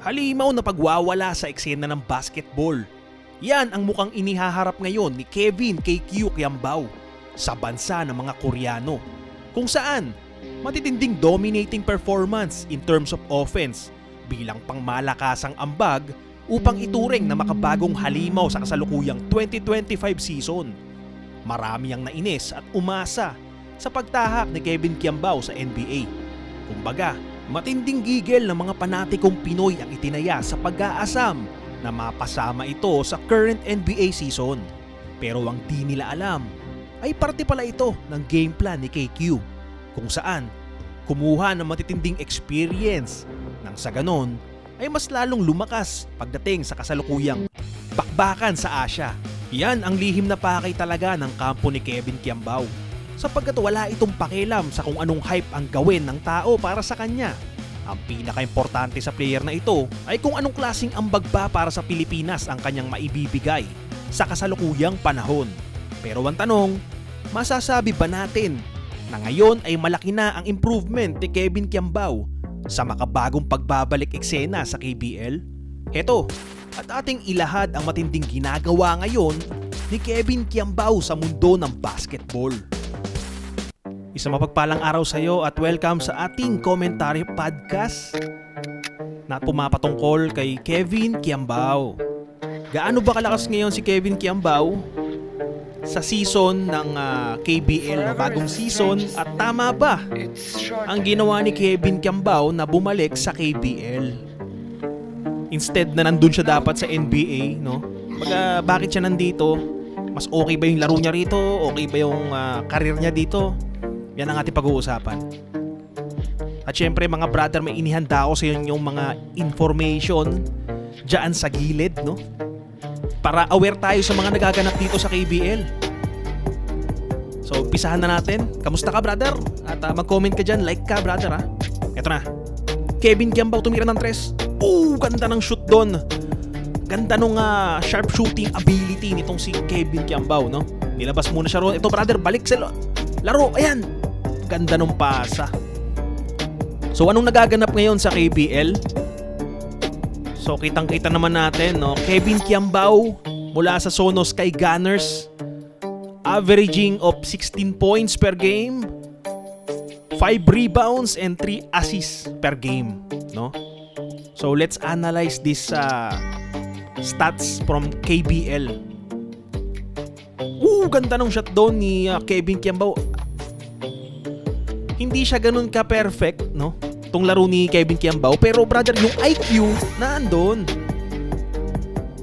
Halimaw na pagwawala sa eksena ng basketball. Yan ang mukhang inihaharap ngayon ni Kevin KQ Kiambao sa bansa ng mga Koreano. Kung saan, matitinding dominating performance in terms of offense bilang pangmalakasang ambag upang ituring na makabagong halimaw sa kasalukuyang 2025 season. Marami ang nainis at umasa sa pagtahak ni Kevin Kiambao sa NBA. Kumbaga, matinding gigil ng mga panatikong Pinoy ang itinaya sa pag-aasam na mapasama ito sa current NBA season. Pero ang di nila alam ay parte pala ito ng game plan ni KQ kung saan kumuha ng matitinding experience nang sa ganon ay mas lalong lumakas pagdating sa kasalukuyang bakbakan sa Asia. Yan ang lihim na pakay talaga ng kampo ni Kevin Kiambao sapagkat wala itong pakialam sa kung anong hype ang gawin ng tao para sa kanya. Ang pinaka-importante sa player na ito ay kung anong klasing ambag ba para sa Pilipinas ang kanyang maibibigay sa kasalukuyang panahon. Pero ang tanong, masasabi ba natin na ngayon ay malaki na ang improvement ni Kevin Kiambao sa makabagong pagbabalik eksena sa KBL? Heto, at ating ilahad ang matinding ginagawa ngayon ni Kevin Kiambao sa mundo ng basketball. Isang mapagpalang araw sa iyo at welcome sa ating commentary podcast na pumapatungkol kay Kevin Kiambao. Gaano ba kalakas ngayon si Kevin Kiambao sa season ng ah, KBL na bagong season at tama ba ang ginawa ni Kevin Kiambao na bumalik sa KBL? Instead na nandun siya dapat sa NBA, no? Baga, bakit siya nandito? Mas okay ba yung laro niya rito? Okay ba yung ah, career niya dito? Yan ang ating pag-uusapan. At syempre mga brother, may inihanda ako sa inyo yung mga information dyan sa gilid, no? Para aware tayo sa mga nagaganap dito sa KBL. So, pisahan na natin. Kamusta ka, brother? At ah, mag-comment ka dyan, like ka, brother, ha? Ito na. Kevin Kiambao tumira ng tres. Oh, ganda ng shoot doon. Ganda nung ah, sharp shooting ability nitong si Kevin Kiambao, no? Nilabas muna siya ron. Ito, brother, balik sa laro. Ayan. Ganda nung pasa. So, anong nagaganap ngayon sa KBL? So, kitang-kita naman natin, no? Kevin Kiambao mula sa Sonos kay Gunners. Averaging of 16 points per game. 5 rebounds and 3 assists per game, no? So, let's analyze this uh, stats from KBL. Ooh, ganda ng shot doon ni uh, Kevin Kiambao. Hindi siya ganun ka-perfect, no? Itong laro ni Kevin Kiambao. Pero brother, yung IQ na andun.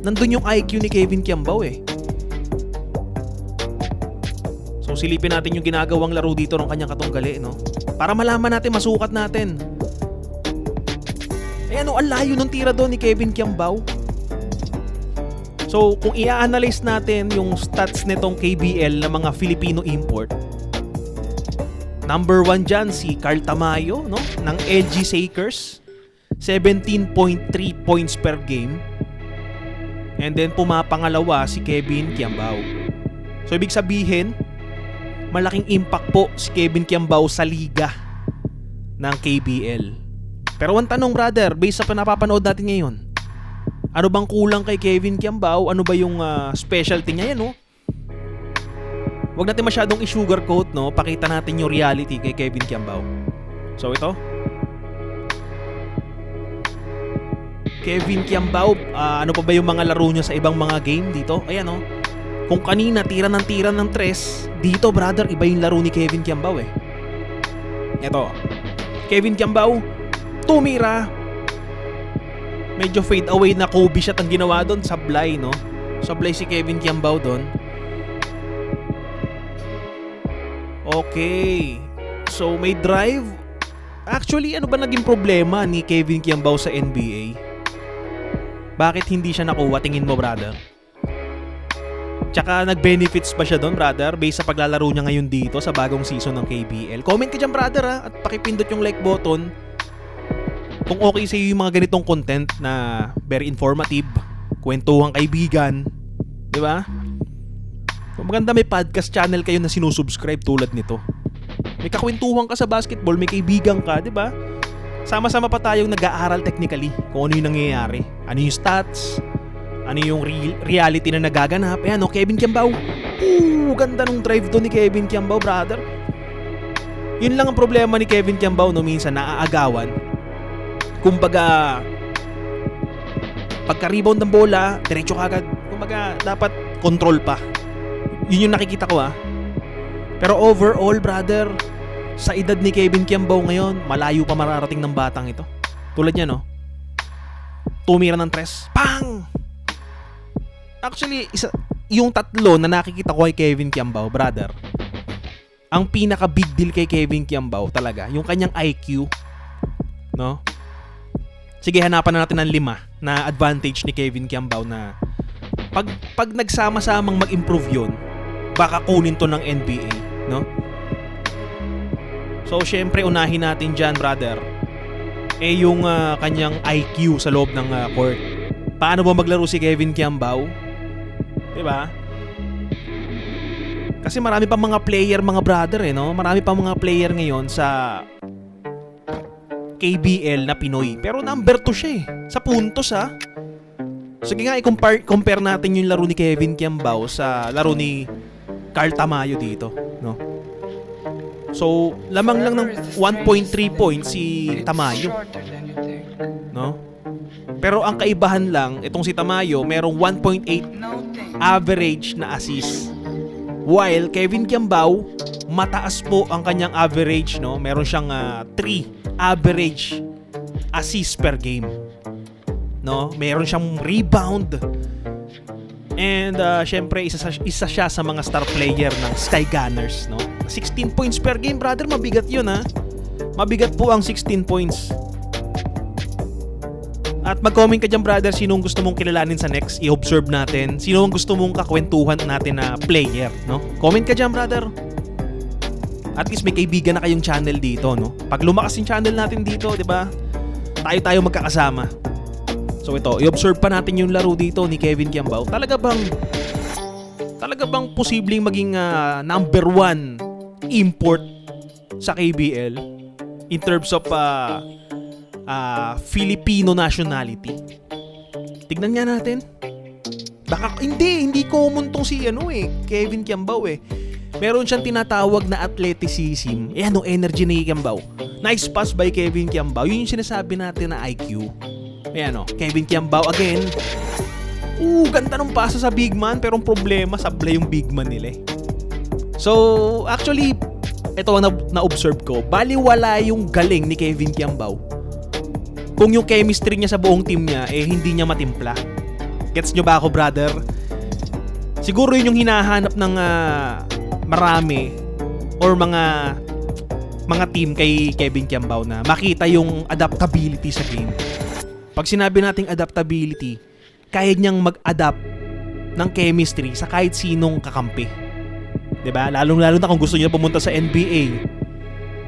Nandun yung IQ ni Kevin Kiambao eh. So silipin natin yung ginagawang laro dito ng kanyang katunggali, no? Para malaman natin, masukat natin. Eh ano, ang layo ng tira doon ni Kevin Kiambao. So, kung i-analyze natin yung stats nitong KBL na mga Filipino import, number one dyan si Carl Tamayo, no? Ng LG Sakers. 17.3 points per game. And then pumapangalawa si Kevin Kiambao. So, ibig sabihin, malaking impact po si Kevin Kiambao sa liga ng KBL. Pero ang tanong brother, based sa pinapapanood natin ngayon, ano bang kulang kay Kevin Kiambao? Ano ba yung ah, specialty niya yan, no? Huwag natin masyadong i-sugarcoat, no? Pakita natin yung reality kay Kevin Kiambao. So ito. Kevin Kiambao, ah, ano pa ba yung mga laro niya sa ibang mga game dito? Ayan, no? Kung kanina tira ng tira ng tres, dito brother, iba yung laro ni Kevin Kiambao eh. Ito. Kevin Kiambao, tumira, medyo fade away na Kobe shot ang ginawa doon. Sablay, no? Sablay si Kevin Kiambao doon. Okay. So, may drive. Actually, ano ba naging problema ni Kevin Kiambao sa NBA? Bakit hindi siya nakuha? Tingin mo, brother? Tsaka nag-benefits ba siya doon, brother? Based sa paglalaro niya ngayon dito sa bagong season ng KBL. Comment ka dyan, brother, ha? At pakipindot yung like button kung okay sa iyo yung mga ganitong content na very informative, kwentuhang kaibigan, di ba? Maganda may podcast channel kayo na sinusubscribe tulad nito. May kakwentuhan ka sa basketball, may kaibigan ka, di ba? sama-sama pa tayong nag-aaral technically kung ano yung nangyayari. Ano yung stats, ano yung re- reality na nagaganap. Ayan, oh, Kevin Kiambao. Ooh, ganda nung drive doon ni Kevin Kiambao, brother. Yun lang ang problema ni Kevin Kiambao no minsan naaagawan. Kumbaga pagka-rebound ng bola, diretso kagad. Kumbaga dapat control pa. Yun yung nakikita ko ah. Pero overall, brother, sa edad ni Kevin Kiambao ngayon, malayo pa mararating ng batang ito. Tulad niya, no? Tumira ng tres. Pang! Actually, isa, yung tatlo na nakikita ko kay Kevin Kiambao, brother, ang pinaka big deal kay Kevin Kiambao talaga, yung kanyang IQ, no? Sige, hanapan na natin ng lima na advantage ni Kevin Kiambao na pag, pag nagsama-samang mag-improve yun, baka kunin to ng NBA, no? So, syempre, unahin natin dyan, brother, eh yung ah, kanyang IQ sa loob ng ah, court. Paano ba maglaro si Kevin Kiambao? 'Di ba? Kasi marami pa mga player, mga brother eh, no? Marami pa mga player ngayon sa KBL na Pinoy. Pero number 2 siya eh. Sa puntos ha. Sige nga, i-compare compare natin yung laro ni Kevin Kiambao sa laro ni Carl Tamayo dito, no? So, lamang lang ng 1.3 points si Tamayo, no? Pero ang kaibahan lang, itong si Tamayo, merong 1.8 average na assist. While Kevin Kiambao, mataas po ang kanyang average, no? Meron siyang 3 average assist per game. No? Meron siyang rebound. And uh, syempre isa, sa- isa siya sa mga star player ng Sky Gunners, no? 16 points per game, brother, mabigat 'yun ha. Mabigat po ang 16 points. At mag-comment ka dyan, brother, sinong gusto mong kilalanin sa next, i-observe natin. Sino ang gusto mong kakwentuhan natin na player, no? Comment ka dyan, brother. At least may kaibigan na kayong channel dito, no? Pag lumakas yung channel natin dito, di ba? Tayo-tayo magkakasama. So ito, i-observe pa natin yung laro dito ni Kevin Kiambao. Talaga bang talaga bang posibleng maging ah, number one import sa KBL in terms of ah, ah, Filipino nationality? Tignan nga natin. Baka, hindi, hindi common tong si ano eh, Kevin Kiambao eh. Meron siyang tinatawag na athleticism. Eh ano, energy ni Kiambao. Nice pass by Kevin Kiambao. Yun yung sinasabi natin na IQ. Ayan o, Kevin Kiambao again. Oo, ganda ng pasa sa big man pero ang problema, sablay yung big man nila eh. So, actually, ito ang na- na-observe ko. Baliwala yung galing ni Kevin Kiambao. Kung yung chemistry niya sa buong team niya, eh hindi niya matimpla. Gets nyo ba ako, brother? Siguro yun yung hinahanap ng ah, marami or mga mga team kay Kevin Kiambao na makita yung adaptability sa game. Pag sinabi nating adaptability, kaya niyang mag-adapt ng chemistry sa kahit sinong kakampi. 'Di ba? Lalong-lalo na kung gusto niya pumunta sa NBA.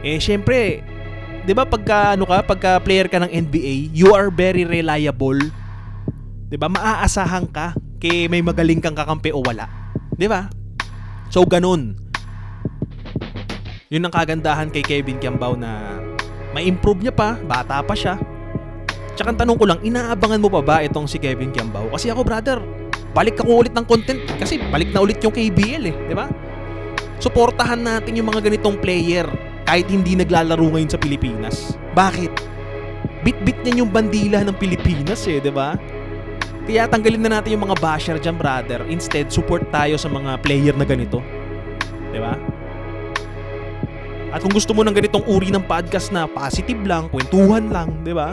Eh syempre, 'di ba pagka ano ka, pagka player ka ng NBA, you are very reliable. 'Di ba? Maaasahan ka kay may magaling kang kakampi o wala. 'Di ba? So ganun. Yun ang kagandahan kay Kevin Kiambao na may improve niya pa, bata pa siya. Tsaka tanong ko lang, inaabangan mo pa ba itong si Kevin Kiambao? Kasi ako brother, balik ako ulit ng content kasi balik na ulit yung KBL eh, di ba? Suportahan natin yung mga ganitong player kahit hindi naglalaro ngayon sa Pilipinas. Bakit? Bit-bit niyan yung bandila ng Pilipinas eh, di ba? Kaya tanggalin na natin yung mga basher dyan, brother. Instead, support tayo sa mga player na ganito. Di ba? At kung gusto mo ng ganitong uri ng podcast na positive lang, kwentuhan lang, di ba?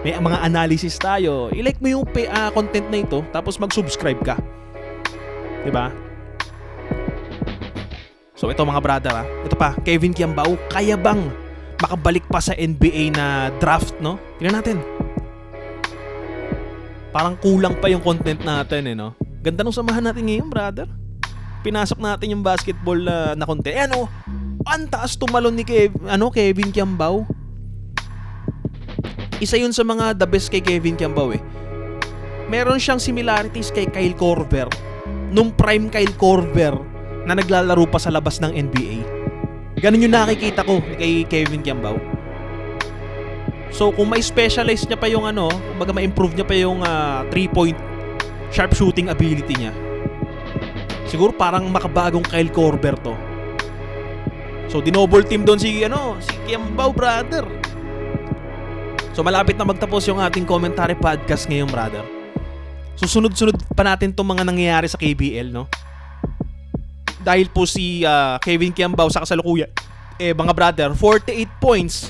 May mga analysis tayo. I-like mo yung ah, content na ito, tapos mag-subscribe ka. Di ba? So ito mga brother ah. Ito pa, Kevin Kiambao, kaya bang makabalik pa sa NBA na draft, no? Tingnan natin. Parang kulang pa yung content natin eh, no? Ganda nung samahan natin ngayon, brother. Pinasok natin yung basketball na, na content. Eh ano, ang tumalon ni Kev, ano, Kevin Kiambao. Isa yun sa mga the best kay Kevin Kiambao eh. Meron siyang similarities kay Kyle Korver. Nung prime Kyle Korver na naglalaro pa sa labas ng NBA. Ganun yung nakikita ko kay Kevin Kiambao. So kung may specialize niya pa yung ano, kumbaga ma-improve niya pa yung 3-point sharpshooting ability niya. Siguro parang makabagong Kyle Korver to. So dinoble team doon si ano, si Kiambao brother. So malapit na magtapos yung ating commentary podcast ngayon brother. Susunod-sunod pa natin tong mga nangyayari sa KBL no. Dahil po si ah, Kevin Kiambao sa kasalukuyan eh mga brother, 48 points